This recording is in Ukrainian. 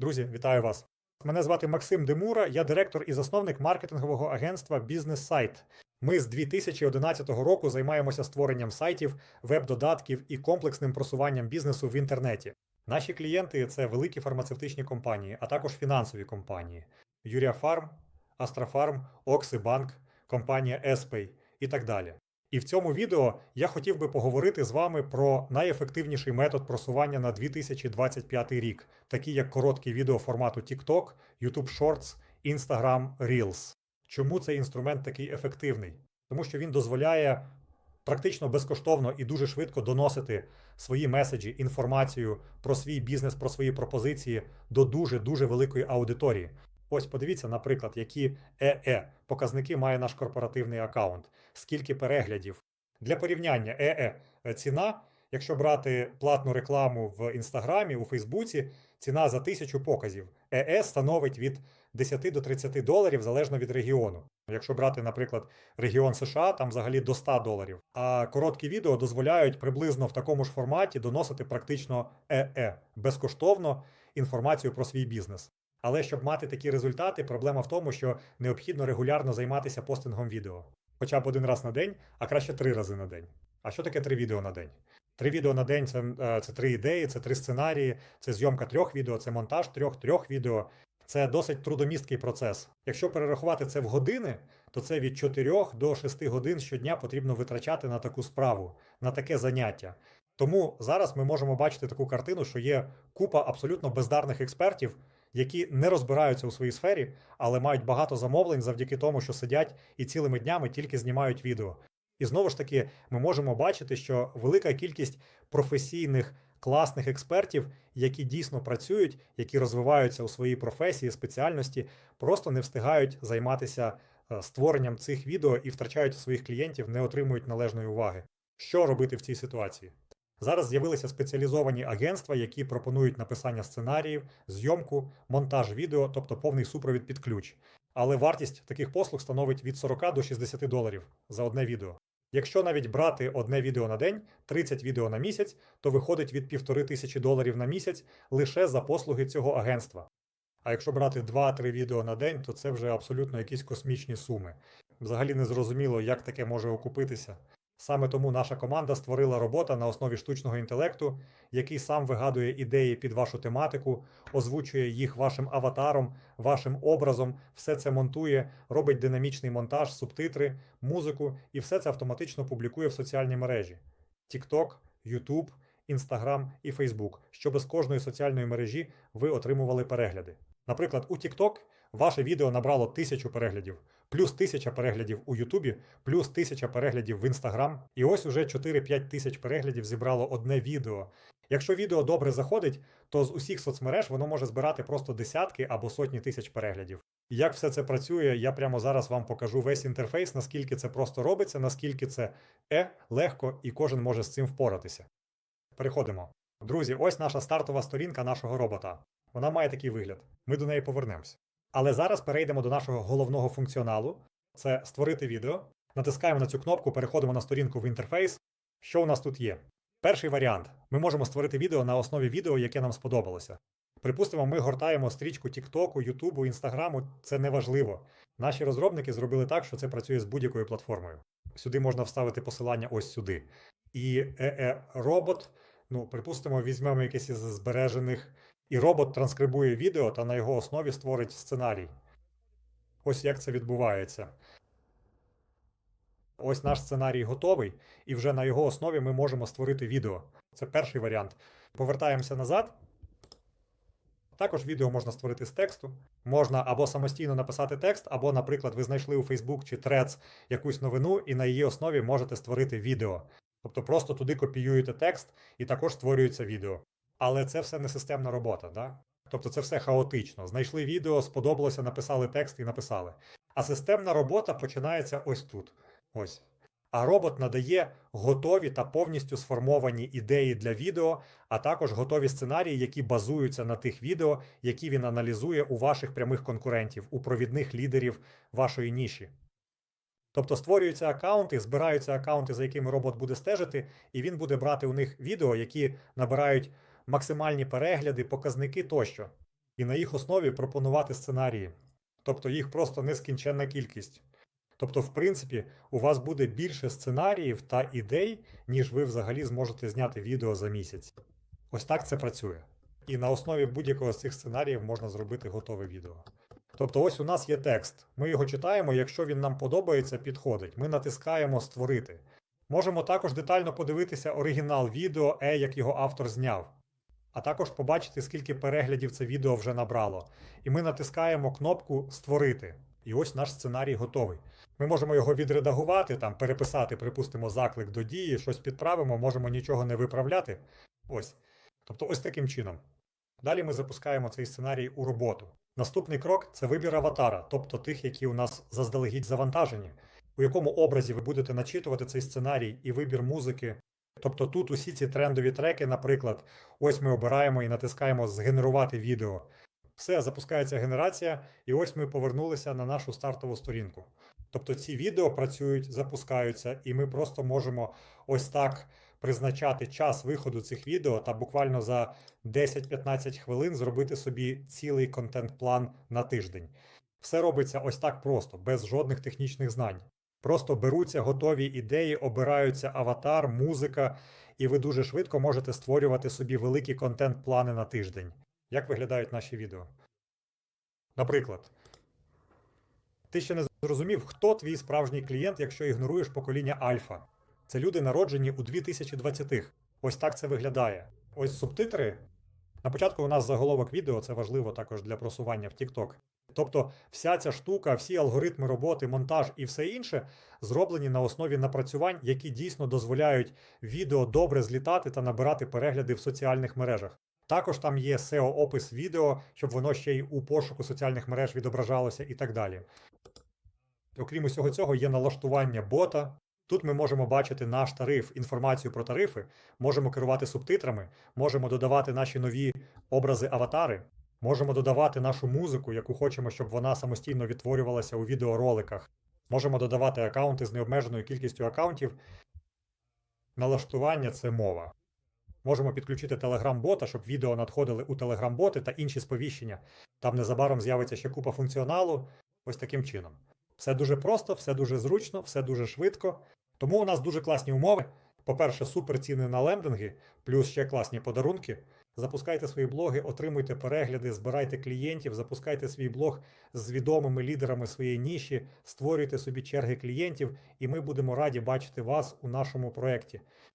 Друзі, вітаю вас! Мене звати Максим Демура, я директор і засновник маркетингового агентства Бізнес Сайт. Ми з 2011 року займаємося створенням сайтів, веб-додатків і комплексним просуванням бізнесу в інтернеті. Наші клієнти це великі фармацевтичні компанії, а також фінансові компанії: Юрія Фарм, Астрофарм, Оксибанк, компанія Еспей і так далі. І в цьому відео я хотів би поговорити з вами про найефективніший метод просування на 2025 рік, такі як короткі відео формату TikTok, YouTube Shorts, Instagram Reels. Чому цей інструмент такий ефективний? Тому що він дозволяє практично безкоштовно і дуже швидко доносити свої меседжі, інформацію про свій бізнес, про свої пропозиції до дуже дуже великої аудиторії. Ось подивіться, наприклад, які ЕЕ показники має наш корпоративний аккаунт, скільки переглядів. Для порівняння ЕЕ ціна, якщо брати платну рекламу в Інстаграмі, у Фейсбуці, ціна за тисячу показів. ЕЕ становить від 10 до 30 доларів залежно від регіону. Якщо брати, наприклад, регіон США, там взагалі до 100 доларів. А короткі відео дозволяють приблизно в такому ж форматі доносити практично ЕЕ безкоштовно інформацію про свій бізнес. Але щоб мати такі результати, проблема в тому, що необхідно регулярно займатися постингом відео. Хоча б один раз на день, а краще три рази на день. А що таке три відео на день? Три відео на день це, е, це три ідеї, це три сценарії, це зйомка трьох відео, це монтаж трьох трьох відео. Це досить трудомісткий процес. Якщо перерахувати це в години, то це від 4 до 6 годин щодня потрібно витрачати на таку справу, на таке заняття. Тому зараз ми можемо бачити таку картину, що є купа абсолютно бездарних експертів, які не розбираються у своїй сфері, але мають багато замовлень завдяки тому, що сидять і цілими днями тільки знімають відео. І знову ж таки, ми можемо бачити, що велика кількість професійних класних експертів, які дійсно працюють, які розвиваються у своїй професії, спеціальності, просто не встигають займатися е, створенням цих відео і втрачають своїх клієнтів, не отримують належної уваги. Що робити в цій ситуації? Зараз з'явилися спеціалізовані агентства, які пропонують написання сценаріїв, зйомку, монтаж відео, тобто повний супровід під ключ. Але вартість таких послуг становить від 40 до 60 доларів за одне відео. Якщо навіть брати одне відео на день, 30 відео на місяць, то виходить від півтори тисячі доларів на місяць лише за послуги цього агентства. А якщо брати 2-3 відео на день, то це вже абсолютно якісь космічні суми. Взагалі не зрозуміло, як таке може окупитися. Саме тому наша команда створила робота на основі штучного інтелекту, який сам вигадує ідеї під вашу тематику, озвучує їх вашим аватаром, вашим образом, все це монтує, робить динамічний монтаж, субтитри, музику і все це автоматично публікує в соціальні мережі: TikTok, YouTube, Instagram і Facebook, щоб з кожної соціальної мережі ви отримували перегляди. Наприклад, у TikTok ваше відео набрало тисячу переглядів, плюс тисяча переглядів у Ютубі, плюс тисяча переглядів в Instagram. І ось уже 4-5 тисяч переглядів зібрало одне відео. Якщо відео добре заходить, то з усіх соцмереж воно може збирати просто десятки або сотні тисяч переглядів. Як все це працює, я прямо зараз вам покажу весь інтерфейс, наскільки це просто робиться, наскільки це е легко і кожен може з цим впоратися. Переходимо. Друзі, ось наша стартова сторінка нашого робота. Вона має такий вигляд. Ми до неї повернемось. Але зараз перейдемо до нашого головного функціоналу: це створити відео. Натискаємо на цю кнопку, переходимо на сторінку в інтерфейс. Що у нас тут є? Перший варіант: ми можемо створити відео на основі відео, яке нам сподобалося. Припустимо, ми гортаємо стрічку Тіктоку, Ютубу, Інстаграму. Це не важливо. Наші розробники зробили так, що це працює з будь-якою платформою. Сюди можна вставити посилання ось сюди. І е робот, ну, припустимо, візьмемо якесь із збережених, і робот транскрибує відео та на його основі створить сценарій. Ось як це відбувається. Ось наш сценарій готовий, і вже на його основі ми можемо створити відео. Це перший варіант. Повертаємося назад. Також відео можна створити з тексту. Можна або самостійно написати текст, або, наприклад, ви знайшли у Facebook чи Threads якусь новину, і на її основі можете створити відео. Тобто просто туди копіюєте текст і також створюється відео. Але це все не системна робота, да? Тобто це все хаотично. Знайшли відео, сподобалося, написали текст і написали. А системна робота починається ось тут. Ось. А робот надає готові та повністю сформовані ідеї для відео, а також готові сценарії, які базуються на тих відео, які він аналізує у ваших прямих конкурентів, у провідних лідерів вашої ніші. Тобто створюються аккаунти, збираються аккаунти, за якими робот буде стежити, і він буде брати у них відео, які набирають максимальні перегляди, показники тощо. і на їх основі пропонувати сценарії. Тобто їх просто нескінченна кількість. Тобто, в принципі, у вас буде більше сценаріїв та ідей, ніж ви взагалі зможете зняти відео за місяць. Ось так це працює. І на основі будь-якого з цих сценаріїв можна зробити готове відео. Тобто, ось у нас є текст. Ми його читаємо, якщо він нам подобається, підходить. Ми натискаємо Створити. Можемо також детально подивитися оригінал відео, е, як його автор зняв. А також побачити, скільки переглядів це відео вже набрало. І ми натискаємо кнопку Створити. І ось наш сценарій готовий. Ми можемо його відредагувати, там, переписати, припустимо, заклик до дії, щось підправимо, можемо нічого не виправляти. Ось. Тобто, ось таким чином. Далі ми запускаємо цей сценарій у роботу. Наступний крок це вибір аватара, тобто тих, які у нас заздалегідь завантажені, у якому образі ви будете начитувати цей сценарій і вибір музики. Тобто тут усі ці трендові треки, наприклад, ось ми обираємо і натискаємо згенерувати відео. Все, запускається генерація, і ось ми повернулися на нашу стартову сторінку. Тобто ці відео працюють, запускаються, і ми просто можемо ось так призначати час виходу цих відео та буквально за 10-15 хвилин зробити собі цілий контент-план на тиждень. Все робиться ось так просто, без жодних технічних знань. Просто беруться готові ідеї, обираються аватар, музика, і ви дуже швидко можете створювати собі великі контент-плани на тиждень. Як виглядають наші відео? Наприклад, ти ще не зрозумів, хто твій справжній клієнт, якщо ігноруєш покоління альфа. Це люди, народжені у 2020-х. Ось так це виглядає. Ось субтитри. На початку у нас заголовок відео, це важливо також для просування в TikTok. Тобто, вся ця штука, всі алгоритми роботи, монтаж і все інше зроблені на основі напрацювань, які дійсно дозволяють відео добре злітати та набирати перегляди в соціальних мережах. Також там є SEO-опис відео, щоб воно ще й у пошуку соціальних мереж відображалося і так далі. Окрім усього цього, є налаштування бота. Тут ми можемо бачити наш тариф, інформацію про тарифи, можемо керувати субтитрами, можемо додавати наші нові образи аватари, можемо додавати нашу музику, яку хочемо, щоб вона самостійно відтворювалася у відеороликах. Можемо додавати аккаунти з необмеженою кількістю аккаунтів. Налаштування це мова. Можемо підключити Telegram-бота, щоб відео надходили у Telegram-боти та інші сповіщення. Там незабаром з'явиться ще купа функціоналу. Ось таким чином. Все дуже просто, все дуже зручно, все дуже швидко. Тому у нас дуже класні умови. По-перше, супер ціни на лендинги, плюс ще класні подарунки. Запускайте свої блоги, отримуйте перегляди, збирайте клієнтів, запускайте свій блог з відомими лідерами своєї ніші, створюйте собі черги клієнтів, і ми будемо раді бачити вас у нашому проєкті.